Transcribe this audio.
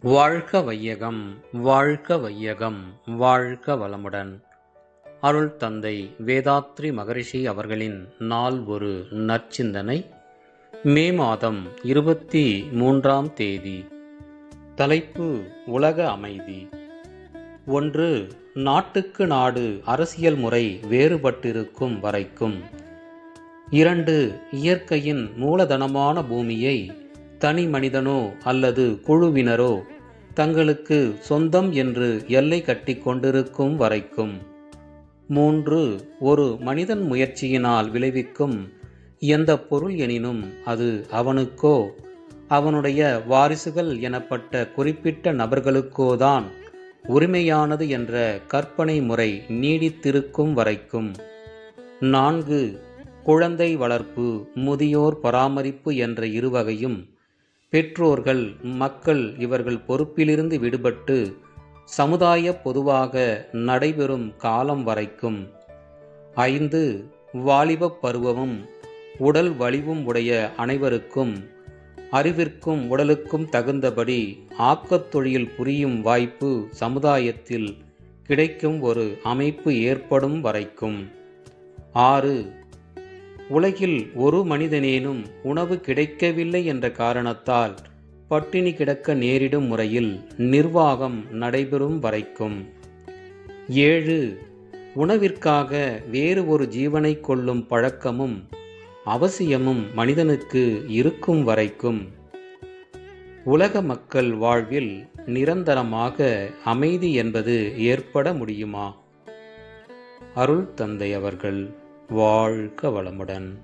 வாழ்க வையகம் வாழ்க வையகம் வாழ்க வளமுடன். அருள் தந்தை வேதாத்ரி மகரிஷி அவர்களின் நாள் ஒரு நற்சிந்தனை. மே மாதம் இருபத்தி மூன்றாம் தேதி. தலைப்பு உலக அமைதி. ஒன்று நாட்டுக்கு நாடு அரசியல் முறை வேறுபட்டிருக்கும் வரைக்கும். இரண்டு இயற்கையின் மூலதனமான பூமியை தனி மனிதனோ அல்லது குழுவினரோ தங்களுக்கு சொந்தம் என்று எல்லை கட்டி கொண்டிருக்கும் வரைக்கும். மூன்று ஒரு மனிதன் முயற்சியினால் விளைவிக்கும் எந்த பொருள் எனினும் அது அவனுக்கோ அவனுடைய வாரிசுகள் எனப்பட்ட குறிப்பிட்ட நபர்களுக்கோதான் உரிமையானது என்ற கற்பனை முறை நீடித்திருக்கும் வரைக்கும். நான்கு குழந்தை வளர்ப்பு முதியோர் பராமரிப்பு என்ற இருவகையும் பெற்றோர்கள் மக்கள் இவர்கள் பொறுப்பிலிருந்து விடுபட்டு சமுதாய பொதுவாக நடைபெறும் காலம் வரைக்கும் ஐந்து வாலிபப் பருவமும் உடல் வலிவும் உடைய அனைவருக்கும் அறிவிற்கும் உடலுக்கும் தகுந்தபடி ஆக்கத்தொழில் புரியும் வாய்ப்பு சமுதாயத்தில் கிடைக்கும் ஒரு அமைப்பு ஏற்படும் வரைக்கும். ஆறு உலகில் ஒரு மனிதனேனும் உணவு கிடைக்கவில்லை என்ற காரணத்தால் பட்டினி கிடக்க நேரிடும் முறையில் நிர்வாகம் நடைபெறும் வரைக்கும். ஏழு உணவிற்காக வேறு ஒரு ஜீவனை கொள்ளும் பழக்கமும் அவசியமும் மனிதனுக்கு இருக்கும் வரைக்கும். உலக மக்கள் வாழ்வில் நிரந்தரமாக அமைதி என்பது ஏற்பட முடியுமா? அருள் தந்தை அவர்கள். வாழ்க வளமுடன்.